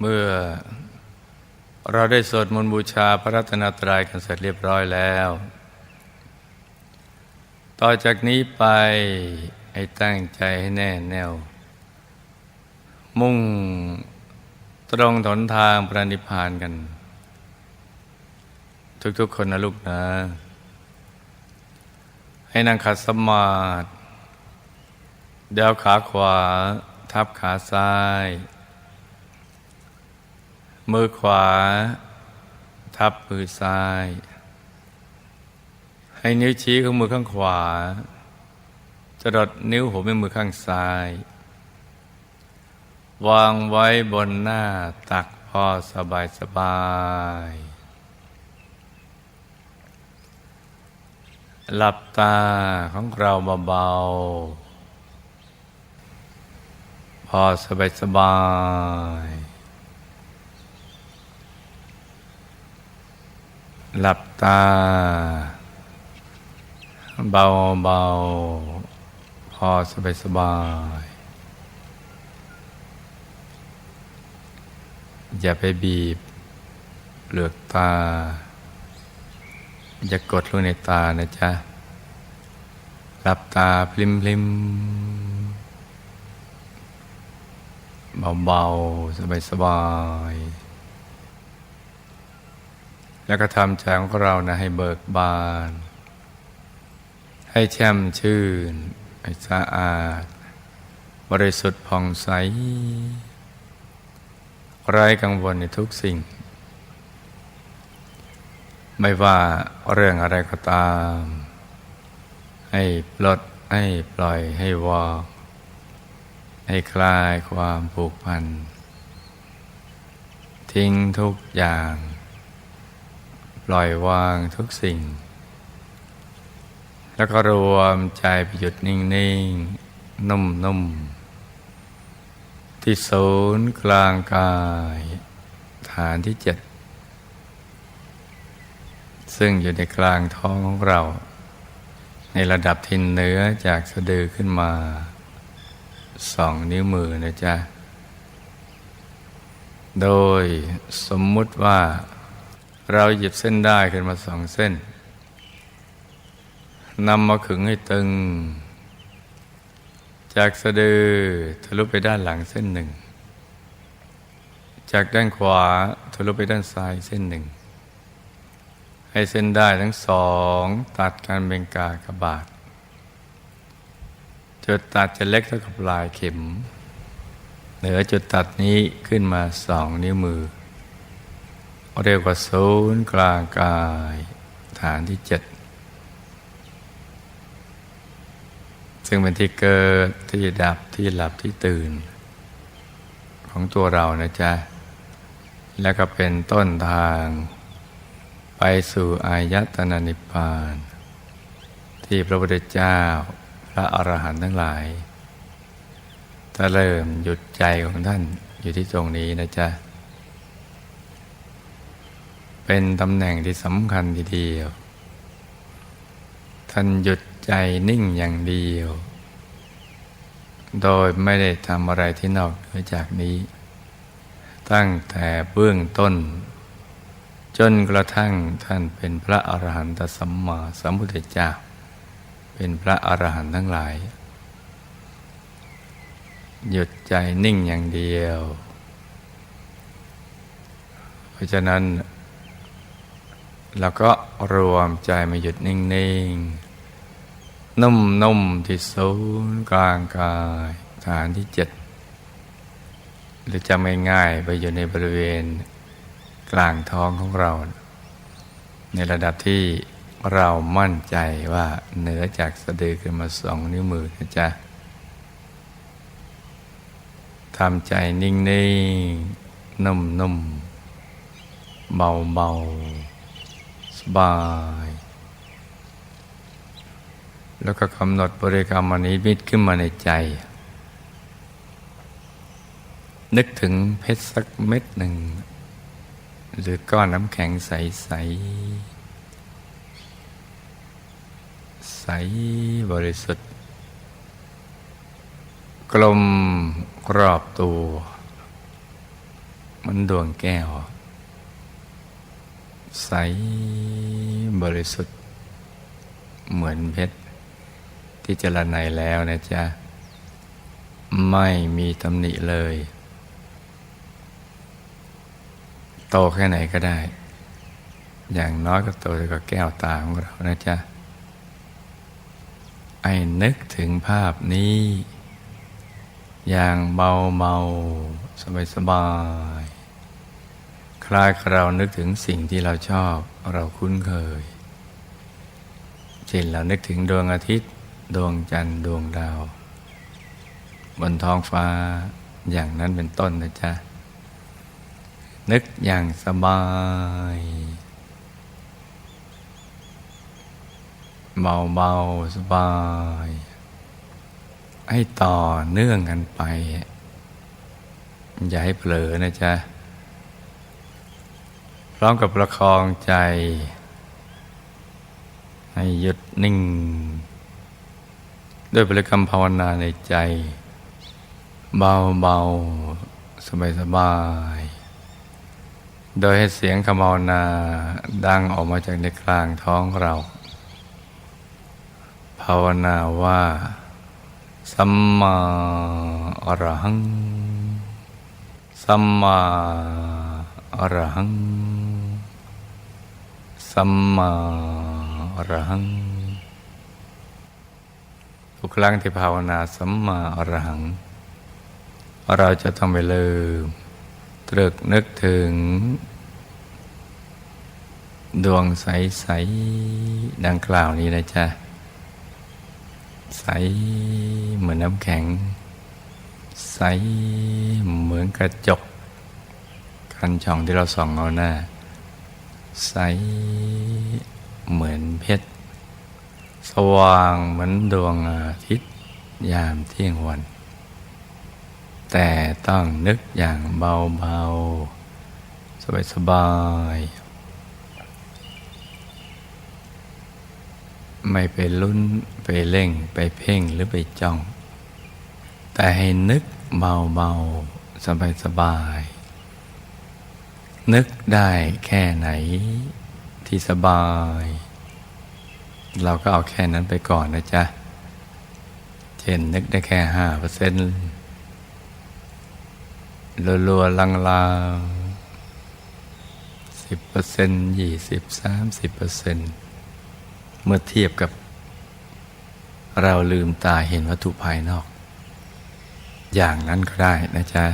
เมื่อเราได้สวดมนต์บูชาพระรัตนตรัยกันเสร็จเรียบร้อยแล้ว ต่อจากนี้ไปให้ตั้งใจให้แน่แน่ว มุ่งตรงถนทางพระนิพพานกัน ทุกๆคนนะลูกนะ ให้นั่งขัดสมาธิเดาวขาขวา ทับขาซ้าย มือขวา ทับมือซ้าย ให้นิ้วชี้ของมือข้างขวาจะดดนิ้วหัวแม่มือข้างซ้าย วางไว้บนหน้าตักพอสบายสบาย หลับตาของเราเบาๆพอสบายสบาย หลับตา เบาๆพอสบายสบาย อย่าไปบีบเปลือกตา อย่ากดลงในตานะจ๊ะ หลับตาพลิมพลิมเบา ๆ สบาย ๆ แล้วก็ทำใจของเรานะให้เบิกบาน ให้แช่มชื่น ให้สะอาด บริสุทธิ์ผ่องใส ไร้กังวลในทุกสิ่ง ไม่ว่าเรื่องอะไรก็ตาม ให้ปลดให้ปล่อยให้วางให้คลายความผูกพัน ทิ้งทุกอย่าง ปล่อยวางทุกสิ่ง แล้วก็รวมใจไปหยุดนิ่ง ๆ นุ่ม ๆ ที่ศูนย์กลางกาย ฐานที่เจ็ด ซึ่งอยู่ในกลางท้องของเรา ในระดับทินเนื้อจากสะดือขึ้นมาสองนิ้วมือนะจ๊ะ โดยสมมุติว่า เราหยิบเส้นได้ขึ้นมาสองเส้นนำมาขึงให้ตึง จากสะดือทะลุไปด้านหลังเส้นหนึ่ง จากด้านขวาทะลุไปด้านซ้ายเส้นหนึ่ง ให้เส้นได้ทั้งสองตัดกันเป็นกากระบาทจุดตัดจะเล็กเท่ากับลายเข็ม เหนือจุดตัดนี้ขึ้นมาสองนิ้วมือ เรียกว่าศูนย์กลางกาย ฐานที่เจ็ดซึ่งเป็นที่เกิดที่ดับที่หลับที่ตื่น ของตัวเรานะจ๊ะ แล้วก็เป็นต้นทาง ไปสู่อายตนะนิพพาน ที่พระพุทธเจ้าพระอรหันต์ทั้งหลายถ้าเริ่มหยุดใจของท่านอยู่ที่ตรงนี้นะจ๊ะ เป็นตำแหน่งที่สำคัญทีเดียว ท่านหยุดใจนิ่งอย่างเดียว โดยไม่ได้ทำอะไรที่นอกเหนือจากนี้ ตั้งแต่เบื้องต้น จนกระทั่งท่านเป็นพระอรหันตสัมมาสัมพุทธเจ้า เป็นพระอรหันต์ทั้งหลาย หยุดใจนิ่งอย่างเดียว เพราะฉะนั้น เราก็รวมใจมาหยุดนิ่งๆ นุ่มๆ ที่ศูนย์กลางกายฐานที่เจ็ดหรือจะไม่ง่ายไปอยู่ในบริเวณกลางท้องของเรา ในระดับที่เรามั่นใจว่าเหนือจากสะดือขึ้นมาสองนิ้วมือนะจ๊ะทำใจนิ่งๆ นุ่มๆ เบาๆ บาย แล้วก็กำหนดบริกรรมอันนี้มิตขึ้นมาในใจ นึกถึงเพชรสักเม็ดหนึ่ง หรือก้อนน้ำแข็งใสๆใสบริสุทธิ์ กลมกรอบตัว มันดวงแก้ว ใสบริสุทธิ์ เหมือนเพชร ที่เจรไนแล้วนะจ๊ะ ไม่มีตำหนิเลย โตแค่ไหนก็ได้ อย่างน้อยก็โตเท่ากับแก้วตาของเรานะจ๊ะ ไอ้นึกถึงภาพนี้ อย่างเบาเบาสบายสบาย คล้ายกับเรานึกถึงสิ่งที่เราชอบเราคุ้นเคย เช่นเรานึกถึงดวงอาทิตย์ ดวงจันทร์ดวงดาว บนท้องฟ้าอย่างนั้นเป็นต้นนะจ๊ะ นึกอย่างสบาย เบาๆสบาย ให้ต่อเนื่องกันไป อย่าให้เผลอนะจ๊ะ พร้อมกับประคองใจ ให้หยุดนิ่ง ด้วยบริกรรมภาวนาในใจ เบาๆสบายๆโดยให้เสียงคำภาวนาดังออกมาจากในกลางท้องเรา ภาวนาว่าสัมมาอรหัง สัมมาอรหัง สัมมาอรหัง ทุกครั้งที่ภาวนาสัมมาอรหัง เราจะต้องไปลืมตรึกนึกถึง ดวงใส ๆ ดังกล่าวนี้นะจ๊ะ ใสเหมือนน้ำแข็ง ใสเหมือนกระจก คันช่องที่เราส่องเอาหน้า ใสเหมือนเพชร สว่างเหมือนดวงอาทิตย์ยามเที่ยงวัน แต่ต้องนึกอย่างเบาๆ สบายๆ ไม่ไปลุ้นไปเร่งไปเพ่งหรือไปจ้อง แต่ให้นึกเบาๆ สบายๆ นึกได้แค่ไหนที่สบาย เราก็เอาแค่นั้นไปก่อนนะจ๊ะ เช่นนึกได้แค่ห้าเปอร์เซ็นต์รัวๆลังๆสิบเปอร์เซ็นต์ยี่สิบสามสิบเปอร์เซ็นต์เมื่อเทียบกับ เราลืมตาเห็นวัตถุภายนอก อย่างนั้นก็ได้นะจ๊ะ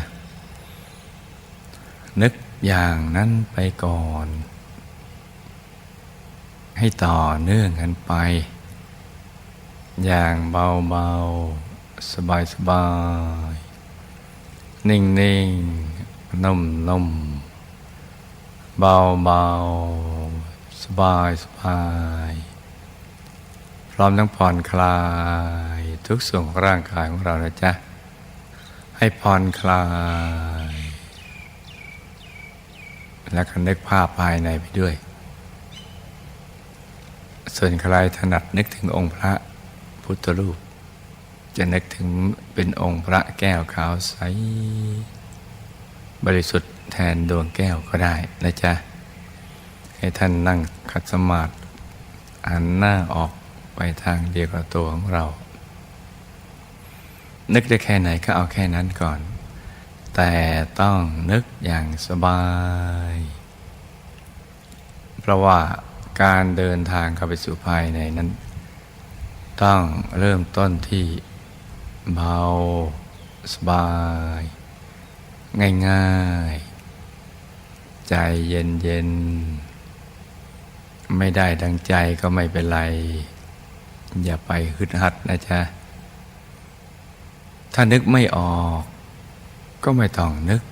นึก อย่างนั้นไปก่อน ให้ต่อเนื่องกันไป อย่างเบาๆ สบายๆนิ่งๆ นุ่มๆ เบาๆ สบายๆพร้อมทั้งผ่อนคลายทุกส่วนของร่างกายของเรานะจ๊ะ ให้ผ่อนคลาย และก็นึกภาพภายในไปด้วย ส่วนใครถนัดนึกถึงองค์พระพุทธรูป จะนึกถึงเป็นองค์พระแก้วขาวใส บริสุทธิ์แทนดวงแก้วก็ได้นะจ๊ะ ให้ท่านนั่งคัดสมาธิหันหน้าออกไปทางเดียวกับตัวของเรา นึกได้แค่ไหนก็เอาแค่นั้นก่อน แต่ต้องนึกอย่างสบาย เพราะว่าการเดินทางเข้าไปสู่ภายในนั้น ต้องเริ่มต้นที่เบาสบาย ง่ายๆ ใจเย็นๆ ไม่ได้ดังใจก็ไม่เป็นไร อย่าไปฮึดฮัดนะจ๊ะ ถ้านึกไม่ออก ก็ไม่ต้องนึก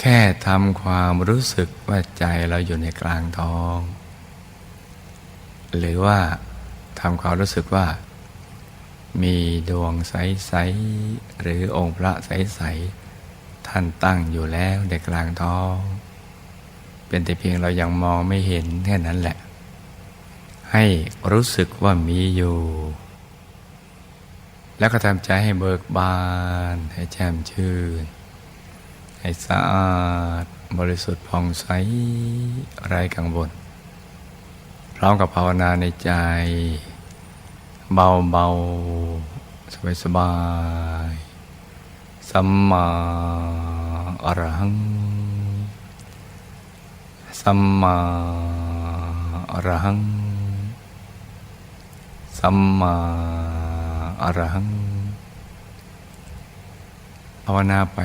แค่ทำความรู้สึกว่าใจเราอยู่ในกลางท้อง หรือว่าทำความรู้สึกว่า มีดวงใส ๆ หรือองค์พระใส ๆ ท่านตั้งอยู่แล้วในกลางท้อง เป็นแต่เพียงเรายังมองไม่เห็นแค่นั้นแหละ ให้รู้สึกว่ามีอยู่ แล้วก็ทำใจให้เบิกบาน ให้แจ่มชื่น ให้สะอาด บริสุทธิ์ผ่องใสไร้กังวลพร้อมกับภาวนาในใจ เบาเบาสบายสบายสัมมาอรหัง สัมมาอรหัง สัมมา อรหัง ภาวนาไป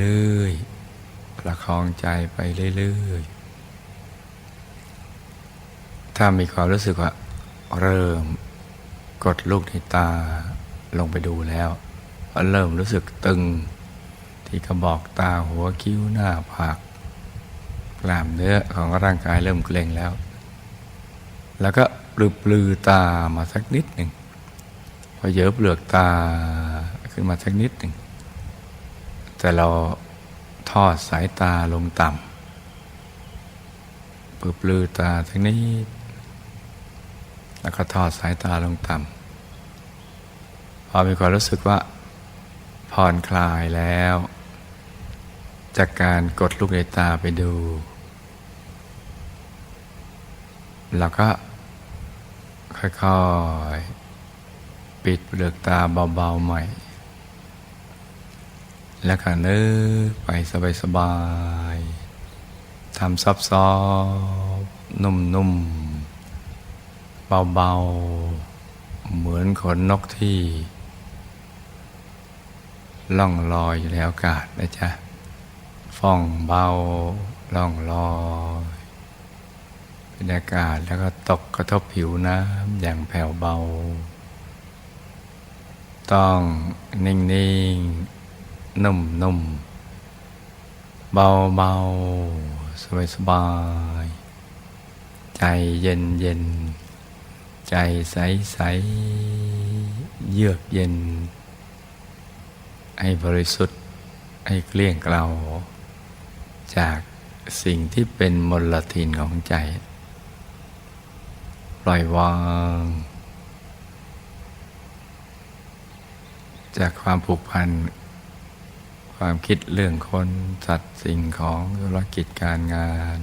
เรื่อยๆ ประคองใจไปเรื่อยๆ ถ้ามีความรู้สึกว่า เริ่มกดลูกในตาลงไปดูแล้ว เริ่มรู้สึกตึง ที่กระบอกตาหัวคิ้วหน้าผากกล้ามเนื้อของร่างกายเริ่มเกร็งแล้ว แล้วก็ปลือปลือตามาสักนิดหนึ่ง พอเยอะเปลือกตาขึ้นมาสักนิดหนึ่ง แต่เราทอดสายตาลงต่ำปลือปลือตาสักนิด แล้วก็ทอดสายตาลงต่ำพอมีความรู้สึกว่าผ่อนคลายแล้ว จากการกดลูกในตาไปดูแล้วก็ค่อยๆ ปิดเปลือกตาเบาๆใหม่ แล้วก็นึกไปสบายๆทำซอบๆนุ่มๆ เบาๆ เหมือนขนนกที่ ล่องลอยอยู่ในอากาศนะจ๊ะฟ่องเบาล่องลอยเป็นอากาศแล้วก็ตกกระทบผิวน้ำอย่างแผ่วเบา ต้องนิ่งๆนุ่มๆเบาๆสบายๆใจเย็นเย็น ใจใสใสเยือกเย็น ให้บริสุทธิ์ให้เกลี้ยงเกลาจากสิ่งที่เป็นมลทินของใจ ปล่อยวาง จากความผูกพัน ความคิดเรื่องคนสัตว์สิ่งของธุรกิจการงาน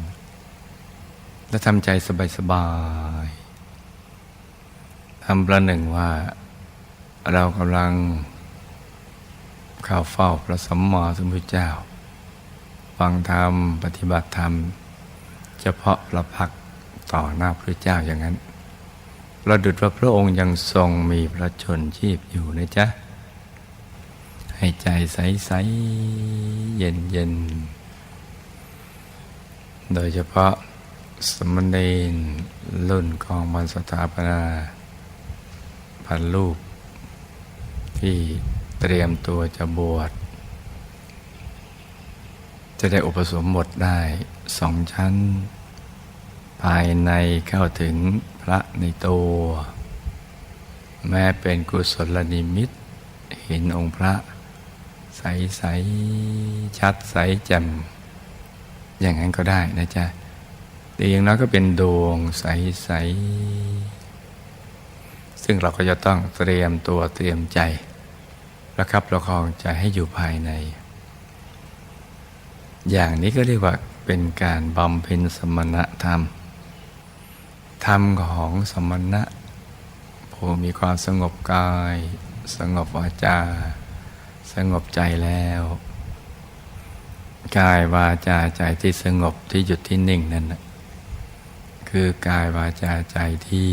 และทำใจสบายๆทำประหนึ่งว่า เรากำลังเข้าเฝ้าพระสัมมาสัมพุทธเจ้า ฟังธรรมปฏิบัติธรรม เฉพาะประพักต่อหน้าพระเจ้าอย่างนั้นประดุจว่าพระองค์ยังทรงมีพระชนชีพอยู่นะจ๊ะ ให้ใจใสๆเย็นเย็น โดยเฉพาะสมณเณรรุ่นของบรรสถาปนาพันลูก ที่เตรียมตัวจะบวช จะได้อุปสมบทได้สองชั้น ภายในเข้าถึงพระในตัว แม้เป็นกุศลนิมิตเห็นองค์พระ ใสใสชัดใสแจ่มอย่างนั้นก็ได้นะจ๊ะแต่อย่างน้อยก็เป็นดวงใสใสซึ่งเราก็จะต้องเตรียมตัวเตรียมใจประคับประคองใจให้อยู่ภายใน อย่างนี้ก็เรียกว่าเป็นการบำเพ็ญสมณธรรม ธรรมของสมณะผู้มีความสงบกาย สงบวาจา สงบใจแล้ว กายวาจาใจที่สงบที่หยุดที่นิ่งนั่นนะคือกายวาจาใจที่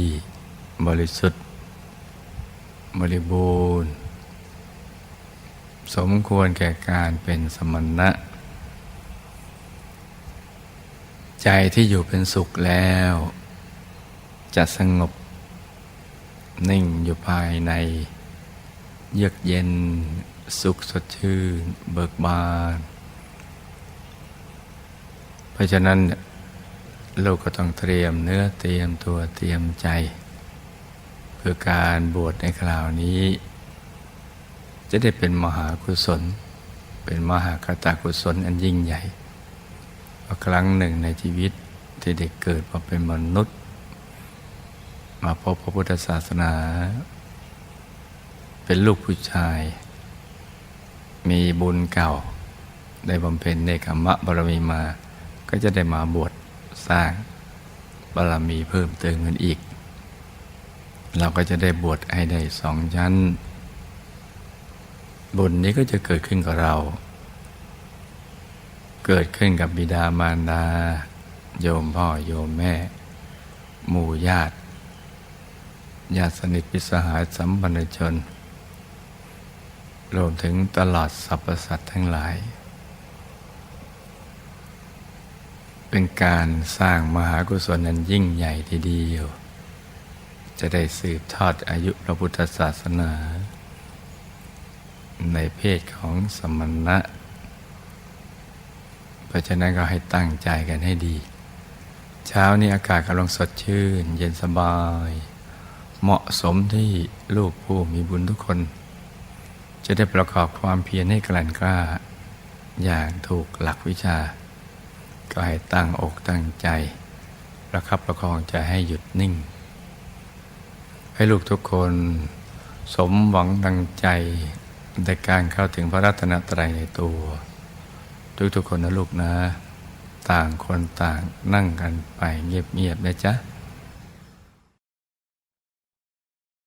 บริสุทธิ์ บริบูรณ์ สมควรแก่การเป็นสมณะ ใจที่อยู่เป็นสุขแล้ว จะสงบ นิ่งอยู่ภายใน เยือกเย็น สุขสดชื่น เบิกบาน เพราะฉะนั้นลูกก็ต้องเตรียมเนื้อเตรียมตัวเตรียมใจ เพื่อการบวชในคราวนี้ จะได้เป็นมหากุศล เป็นมหากตากุศลอันยิ่งใหญ่เพราครั้งหนึ่งในชีวิตที่เด็กเกิดมาเป็นมนุษย์ มาพบพระพุทธศาสนา เป็นลูกผู้ชาย มีบุญเก่า ได้บำเพ็ญในกรรมะบารมีมา ก็จะได้มาบวชสร้างบารมีเพิ่มเติมกันอีก เราก็จะได้บวชให้ได้สองชั้น บุญนี้ก็จะเกิดขึ้นกับเรา เกิดขึ้นกับบิดามารดา โยมพ่อโยมแม่ หมู่ญาติญาติสนิทพิสหายสัมพันธชน รวมถึงตลอดสรรพสัตว์ทั้งหลาย เป็นการสร้างมหากุศลนั้นยิ่งใหญ่ทีเดียว จะได้สืบทอดอายุพระพุทธศาสนา ในเพศของสมณะ เพราะฉะนั้นก็ให้ตั้งใจกันให้ดี เช้านี้อากาศกำลังสดชื่น เย็นสบาย เหมาะสมที่ลูกผู้มีบุญทุกคน จะได้ประกอบความเพียรให้กลั่นกล้า อย่างถูกหลักวิชา ก็ให้ตั้งอกตั้งใจ ประคับประคองใจให้หยุดนิ่ง ให้ลูกทุกคนสมหวังดังใจในการเข้าถึงพระรัตนตรัยในตัว ทุกๆคนนะลูกนะ ต่างคนต่างนั่งกันไปเงียบๆนะจ๊ะ